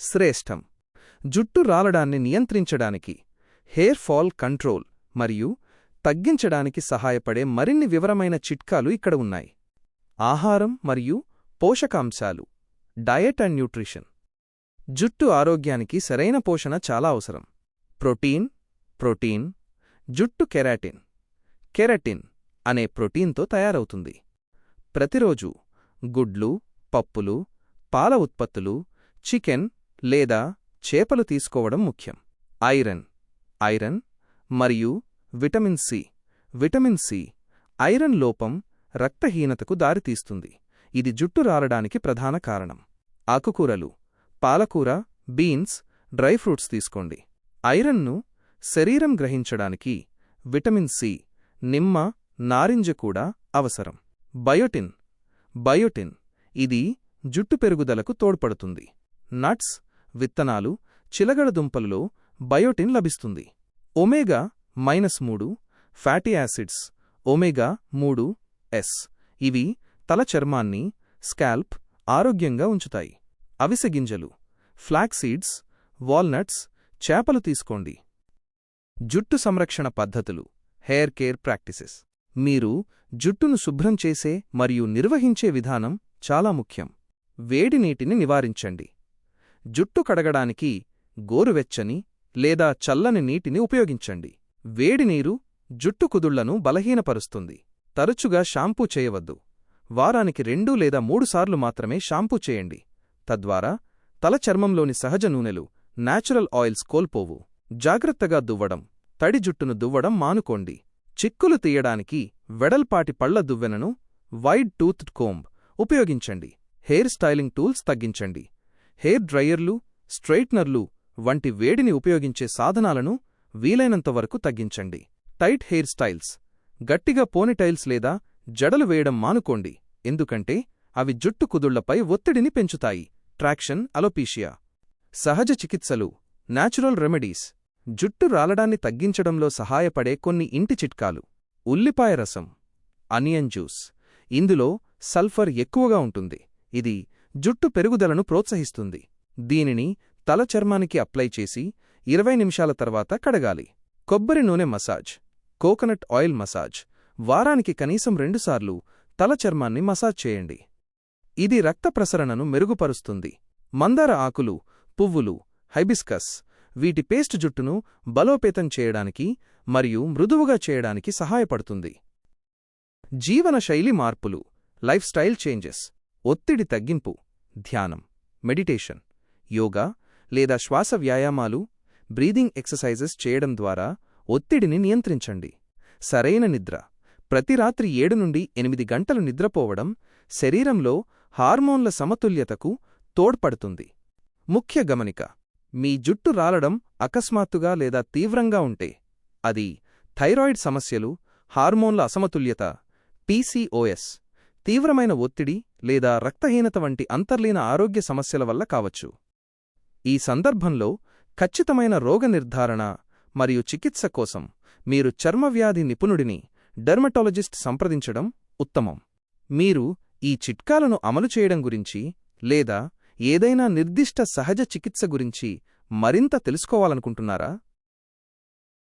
శ్రేష్టం. జుట్టు రాలడాన్ని నియంత్రించడానికి హెయిర్ ఫాల్ కంట్రోల్ మరియు తగ్గించడానికి సహాయపడే మరిన్ని వివరమైన చిట్కాలు ఇక్కడ ఉన్నాయి. ఆహారం మరియు పోషకాంశాలు డయట్ అండ్ న్యూట్రిషన్. జుట్టు ఆరోగ్యానికి సరైన పోషణ చాలా అవసరం. ప్రోటీన్ ప్రోటీన్ జుట్టు కెరాటిన్. కెరటిన్ అనే ప్రోటీన్తో తయారవుతుంది. ప్రతిరోజు గుడ్లు పప్పులు పాల ఉత్పత్తులు చికెన్ లేదా చేపలు తీసుకోవడం ముఖ్యం. ఐరన్ ఐరన్ మరియు vitamin C. Vitamin C iron లోపం రక్తహీనతకు దారితీస్తుంది. ఇది జుట్టు రాలడానికి ప్రధాన కారణం. ఆకుకూరలు పాలకూర బీన్స్ డ్రై ఫ్రూట్స్ తీసుకోండి. ఐరన్ను శరీరం గ్రహించడానికి విటమిన్ సి నిమ్మ నారింజ కూడా అవసరం. బయోటిన్ బయోటిన్ ఇది జుట్టు పెరుగుదలకు తోడ్పడుతుంది. నట్స్ విత్తనాలు చిలగడదుంపలలో బయోటిన్ లభిస్తుంది. ఒమేగా మైనస్ మూడు ఫ్యాటీ యాసిడ్స్ ఒమేగా మూడు ఎస్. ఇవి తల చర్మాన్ని స్కాల్ప్ ఆరోగ్యంగా ఉంచుతాయి. అవిసె గింజలు ఫ్లాక్సీడ్స్ వాల్నట్స్ చేపలు తీసుకోండి. జుట్టు సంరక్షణ పద్ధతులు హెయిర్ కేర్ ప్రాక్టీసెస్. మీరు జుట్టును శుభ్రం చేసే మరియు నిర్వహించే విధానం చాలా ముఖ్యం. వేడి నీటిని నివారించండి. జుట్టు కడగడానికి గోరువెచ్చని లేదా చల్లని నీటిని ఉపయోగించండి. వేడి నీరు జుట్టు కుదుళ్ళను బలహీనపరుస్తుంది. తరచుగా షాంపూ చేయవద్దు. వారానికి రెండు లేదా మూడుసార్లు మాత్రమే షాంపూ చేయండి. తద్వారా తల చర్మంలోని సహజ నూనెలు నాచురల్ ఆయిల్స్ కోల్పోవు. జాగ్రత్తగా దువ్వడం తడి జుట్టును దువ్వడం మానుకోండి. చిక్కులు తీయడానికి వెడల్పాటి పళ్ళ దువ్వెనను వైడ్ టూత్ కోంబ్ ఉపయోగించండి. హెయిర్ స్టైలింగ్ టూల్స్ తగ్గించండి. హెయిర్ డ్రయర్లు స్ట్రెయిట్నర్లు వంటి వేడిని ఉపయోగించే సాధనాలను వీలైనంతవరకు తగ్గించండి. Tight hair styles. గట్టిగా పోనిటైల్స్ లేదా జడలు వేయడం మానుకోండి. ఎందుకంటే అవి జుట్టు కుదుళ్ళపై ఒత్తిడిని పెంచుతాయి. Traction alopecia. సహజ చికిత్సలు. Natural remedies. జుట్టు రాలడాన్ని తగ్గించడంలో సహాయపడే కొన్ని ఇంటి చిట్కాలు. ఉల్లిపాయ రసం. Onion juice. ఇందులో సల్ఫర్ ఎక్కువగా ఉంటుంది. ఇది జుట్టు పెరుగుదలను ప్రోత్సహిస్తుంది. దీనిని తల చర్మానికి అప్లై చేసి ఇరవై నిమిషాల తర్వాత కడగాలి. కొబ్బరి నూనె మసాజ్ కోకోనట్ ఆయిల్ మసాజ్ వారానికి కనీసం రెండుసార్లు తల చర్మాన్ని మసాజ్ చేయండి. ఇది రక్త ప్రసరణను మెరుగుపరుస్తుంది. మందార ఆకులు పువ్వులు హైబిస్కస్ వీటి పేస్ట్ జుట్టును బలోపేతం చేయడానికి మరియు మృదువుగా చేయడానికి సహాయపడుతుంది. జీవనశైలి మార్పులు లైఫ్ స్టైల్ చేంజెస్ ఒత్తిడి తగ్గింపు ధ్యానం మెడిటేషన్ యోగా లేదా శ్వాస వ్యాయామాలు బ్రీదింగ్ ఎక్సర్సైజెస్ చేయడం ద్వారా ఒత్తిడిని నియంత్రించండి. సరైన నిద్ర ప్రతి రాత్రి ఏడు నుండి ఎనిమిది గంటలు నిద్రపోవడం శరీరంలో హార్మోన్ల సమతుల్యతకు తోడ్పడుతుంది. ముఖ్య గమనిక మీ జుట్టు రాలడం అకస్మాత్తుగా లేదా తీవ్రంగా ఉంటే అది థైరాయిడ్ సమస్యలు హార్మోన్ల అసమతుల్యత పీసీఓఎస్ తీవ్రమైన ఒత్తిడి లేదా రక్తహీనత వంటి అంతర్లీన ఆరోగ్య సమస్యల వల్ల కావచ్చు. ఈ సందర్భంలో ఖచ్చితమైన రోగ నిర్ధారణ మరియు చికిత్స కోసం మీరు చర్మవ్యాధి నిపుణుడిని డెర్మటాలజిస్ట్ సంప్రదించడం ఉత్తమం. మీరు ఈ చిట్కాలను అమలు చేయడం గురించి లేదా ఏదైనా నిర్దిష్ట సహజ చికిత్స గురించి మరింత తెలుసుకోవాలనుకుంటున్నారా?